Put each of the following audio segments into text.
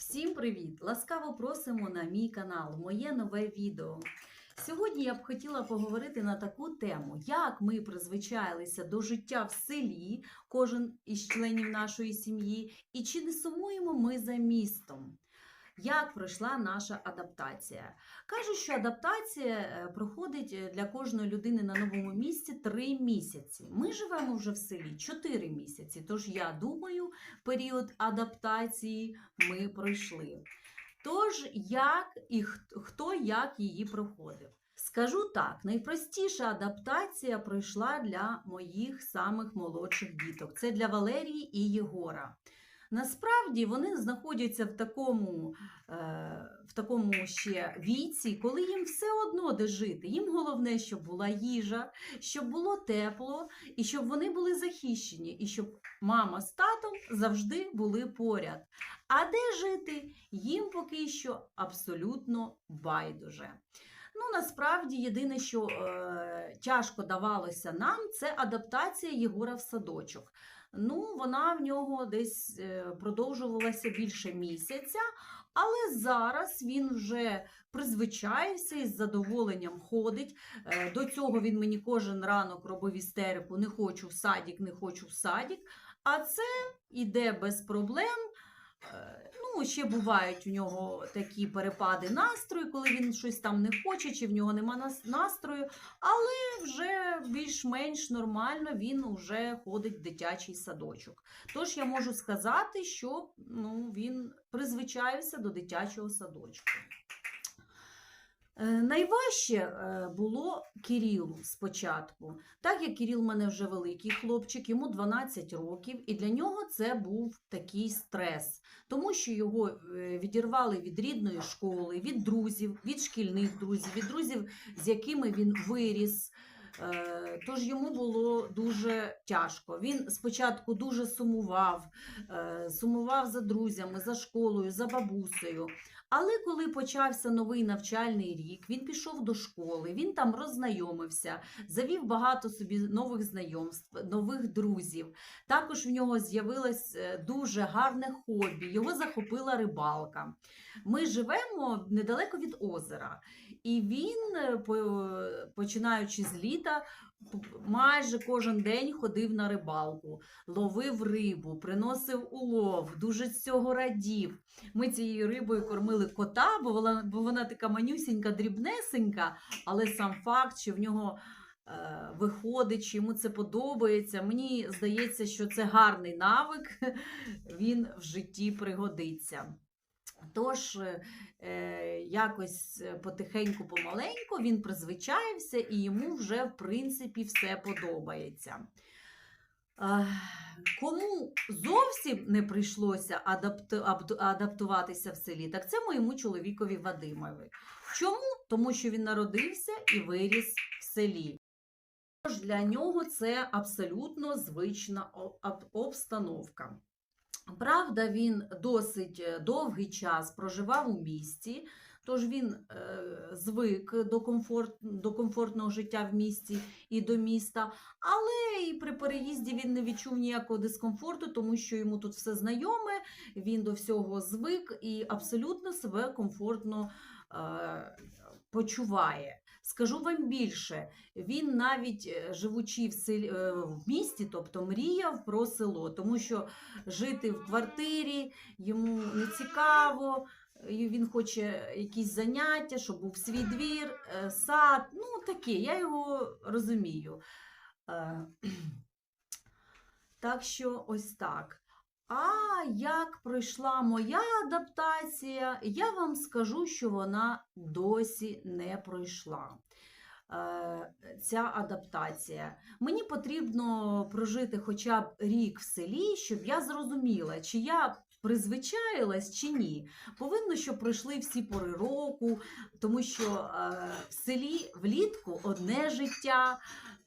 Всім привіт! Ласкаво просимо на мій канал, моє нове відео. Сьогодні я б хотіла поговорити на таку тему, як ми призвичаїлися до життя в селі, кожен із членів нашої сім'ї, і чи не сумуємо ми за містом. Як пройшла наша адаптація? Кажуть, що адаптація е, проходить е, для кожної людини на новому місці 3 місяці. Ми живемо вже в селі 4 місяці. Тож я думаю, період адаптації ми пройшли. Тож, як і хто як її проходив? Скажу так: найпростіша адаптація пройшла для моїх самих молодших діток. Це для Валерії і Єгора. Насправді вони знаходяться в такому, е, в такому ще віці, коли їм все одно де жити. Їм головне, щоб була їжа, щоб було тепло, і щоб вони були захищені, і щоб мама з татом завжди були поряд. А де жити, їм поки що абсолютно байдуже. Ну, насправді, єдине, що е, тяжко давалося нам, це адаптація Єгора в садочок. Ну, вона в нього десь е, продовжувалася більше місяця, але зараз він вже призвичаєвся і з задоволенням ходить. Е, До цього він мені кожен ранок робив істерику: не хочу в садік, не хочу в садік. А це іде без проблем. Ну, ще бувають у нього такі перепади настрою, коли він щось там не хоче, чи в нього нема настрою, але вже більш-менш нормально він вже ходить в дитячий садочок. Тож я можу сказати, що ну, він призвичаївся до дитячого садочку. Е, Найважче е, було Кирилу спочатку. Так як Кирил мене вже великий хлопчик, йому 12 років, і для нього це був такий стрес, тому що його е, відірвали від рідної школи, від друзів, від шкільних друзів, від друзів, з якими він виріс. Тож йому було дуже тяжко. Він спочатку дуже сумував, сумував за друзями, за школою, за бабусею. Але коли почався новий навчальний рік, він пішов до школи, він там роззнайомився, завів багато собі нових знайомств, нових друзів. Також в нього з'явилось е, дуже гарне хобі, його захопила рибалка. Ми живемо недалеко від озера, і він, е, починаючи з літа, майже кожен день ходив на рибалку, ловив рибу, приносив улов, дуже з цього радів. Ми цією рибою кормили кота, бо вона, бо вона така манюсінька, дрібнесенька, але сам факт, що в нього е, виходить, що йому це подобається. Мені здається, що це гарний навик, він в житті пригодиться. Тож, е, якось потихеньку, помаленьку він призвичаєвся і йому вже, в принципі, все подобається. Кому зовсім не прийшлося адапту- адаптуватися в селі, так це моєму чоловікові Вадимові. Чому? Тому що він народився і виріс в селі. Тож для нього це абсолютно звична обстановка. Правда, він досить е, довгий час проживав у місті, тож він е, звик до, комфорт, до комфортного життя в місті і до міста, але і при переїзді він не відчув ніякого дискомфорту, тому що йому тут все знайоме, він до всього звик і абсолютно себе комфортно е, почуває. Скажу вам більше, він навіть е, живучи в, селі, е, в місті, тобто мріяв про село, тому що жити в квартирі йому не цікаво, він хоче якісь заняття, щоб був свій двір, е, сад. Ну, таке, я його розумію. Так що ось так. А як пройшла моя адаптація, я вам скажу, що вона досі не пройшла. Е, Ця адаптація. Мені потрібно прожити хоча б рік в селі, щоб я зрозуміла, чи я призвичаїлась чи ні. Повинно, щоб пройшли всі пори року, тому що е, в селі влітку одне життя,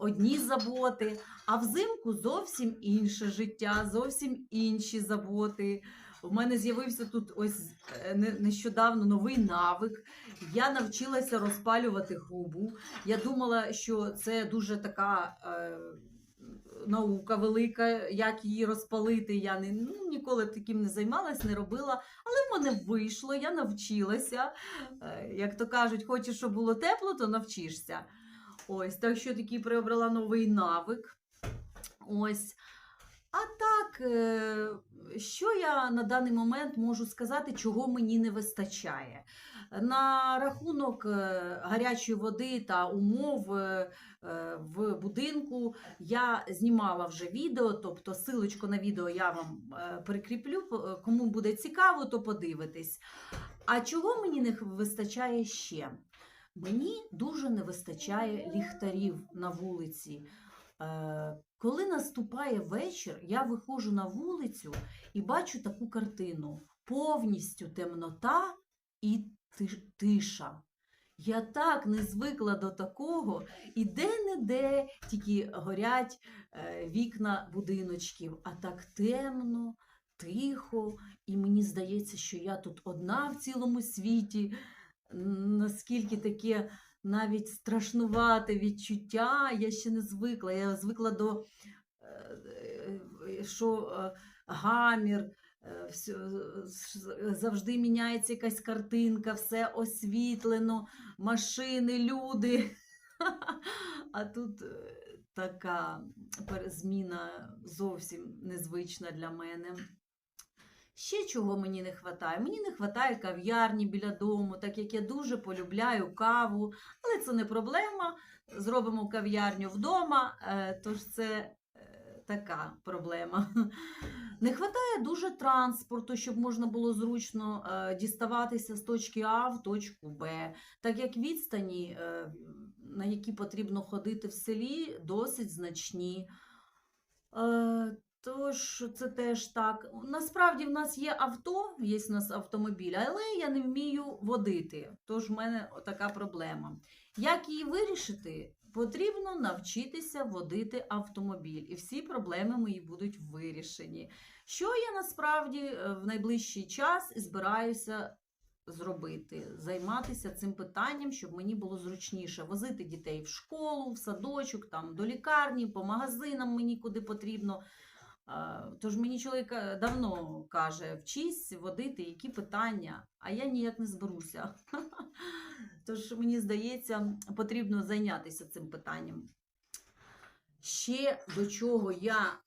одні заботи, а взимку зовсім інше життя, зовсім інші заботи. У мене з'явився тут ось е, нещодавно новий навик. Я навчилася розпалювати грубу. Я думала, що це дуже така. Е, наука велика, як її розпалити. Я не, ну, ніколи таким не займалась, не робила. Але в мене вийшло, я навчилася. Е, Як то кажуть, хочеш, щоб було тепло, то навчишся. Ось, так що такий приобрела новий навик. Ось. А так, е, що я на даний момент можу сказати, чого мені не вистачає? На рахунок е, гарячої води та умов е, в будинку я знімала вже відео, тобто силочку на відео я вам прикріплю. Кому буде цікаво, то подивитесь. А чого мені не вистачає ще? Мені дуже не вистачає ліхтарів на вулиці. Е, Коли наступає вечір, я виходжу на вулицю і бачу таку картину: повністю темнота і тиша. Я так не звикла до такого, і де-не-де тільки горять е, вікна будиночків, а так темно, тихо, і мені здається, що я тут одна в цілому світі. Наскільки таке навіть страшнувате відчуття, я ще не звикла. Я звикла до е, е, що е, гамір, завжди міняється якась картинка, все освітлено, машини, люди. А тут така зміна зовсім незвична для мене. Ще чого мені не вистачає? Мені не вистачає кав'ярні біля дому, так як я дуже полюбляю каву, але це не проблема. Зробимо кав'ярню вдома, е, тож це е, така проблема. Не вистачає дуже транспорту, щоб можна було зручно е, діставатися з точки А в точку Б, так як відстані, на які потрібно ходити в селі, досить значні. Тож це теж так. Насправді в нас є авто, є в нас автомобіль, але я не вмію водити. Тож в мене така проблема. Як її вирішити? Потрібно навчитися водити автомобіль, і всі проблеми мої будуть вирішені. Що я насправді е, в найближчий час збираюся зробити? Займатися цим питанням, щоб мені було зручніше возити дітей в школу, в садочок, там, до лікарні, по магазинам мені куди потрібно. Тож мені чоловік е, давно каже, вчись водити, які питання, а я ніяк не зберуся. Тож мені здається, потрібно зайнятися цим питанням. Ще до чого я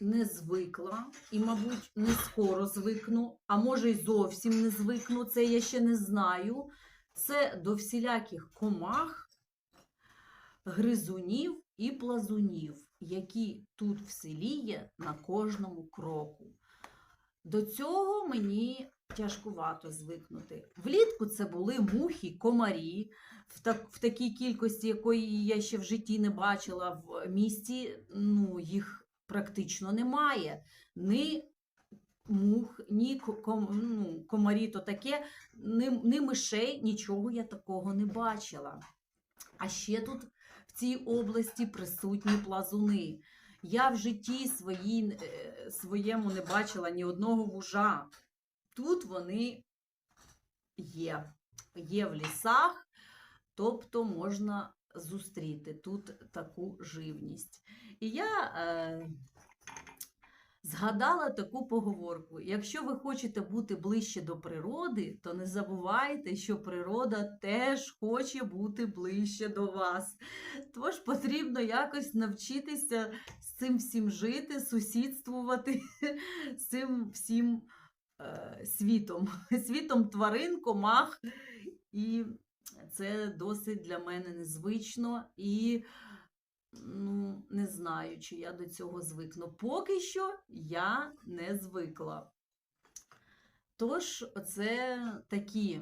не звикла і, мабуть, не скоро звикну, а може й зовсім не звикну, це я ще не знаю. Це до всіляких комах, гризунів і плазунів, які тут в селі є на кожному кроку. До цього мені тяжкувато звикнути. Влітку це були мухи, комарі, в, так, в такій кількості, якої я ще в житті не бачила в місті, ну, їх практично немає. Ні мух, ні ком, ну, комарі, то таке, ні, ні мишей, нічого я такого не бачила. А ще тут цій області присутні плазуни. Я в житті своїй, е, своєму не бачила ні одного вужа. Тут вони є. Є в лісах, тобто можна зустріти тут таку живність. І я е, згадала таку поговорку: якщо ви хочете бути ближче до природи, то не забувайте, що природа теж хоче бути ближче до вас. Тож потрібно якось навчитися з цим всім жити, сусідствувати з цим всім е, світом, світом тварин, комах. І це досить для мене незвично і ну, не знаю, чи я до цього звикну. Поки що я не звикла. Тож, це такі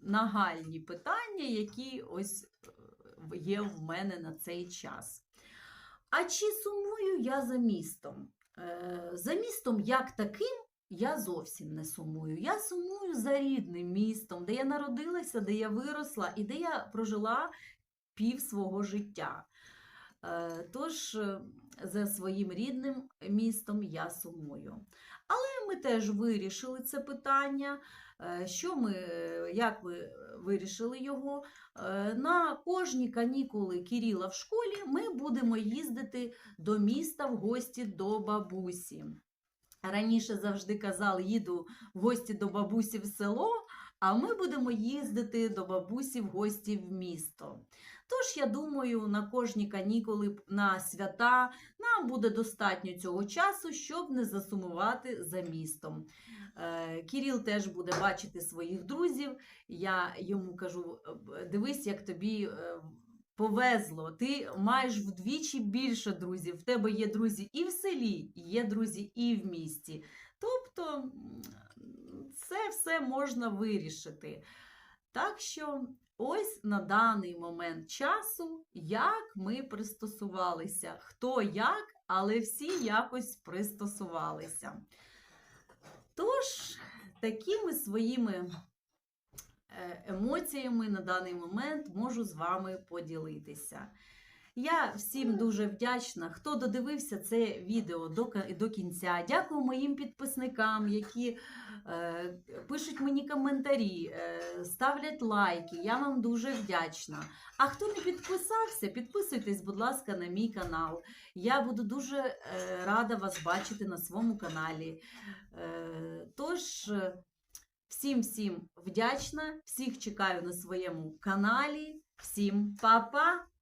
нагальні питання, які ось е, є в мене на цей час. А чи сумую я за містом? Е, За містом як таким я зовсім не сумую. Я сумую за рідним містом, де я народилася, де я виросла і де я прожила пів свого життя. Е, Тож е, за своїм рідним містом я сумую. Але ми теж вирішили це питання. Е, Що ми, як ми вирішили його? На кожні канікули Кіріла в школі ми будемо їздити до міста в гості до бабусі. Раніше завжди казали, їду в гості до бабусі в село, а ми будемо їздити до бабусі в гості в місто. Тож, я думаю, на кожні канікули на свята нам буде достатньо цього часу, щоб не засумувати за містом. Е, Кіріл теж буде бачити своїх друзів. Я йому кажу: «Е, дивись, як тобі. е, Повезло, ти маєш вдвічі більше друзів. В тебе є друзі і в селі, є друзі і в місті. Тобто це все можна вирішити. Так що ось на даний момент часу, як ми пристосувалися, хто як, але всі якось пристосувалися. Тож, такими своїми е, емоціями на даний момент можу з вами поділитися. Я всім дуже вдячна, хто додивився це відео до, до кінця. Дякую моїм підписникам, які е, пишуть мені коментарі, е, ставлять лайки. Я вам дуже вдячна. А хто не підписався, підписуйтесь, будь ласка, на мій канал. Я буду дуже е, рада вас бачити на своєму каналі. Е, тож, е, всім всім вдячна, всіх чекаю на своєму каналі. Всім па-па!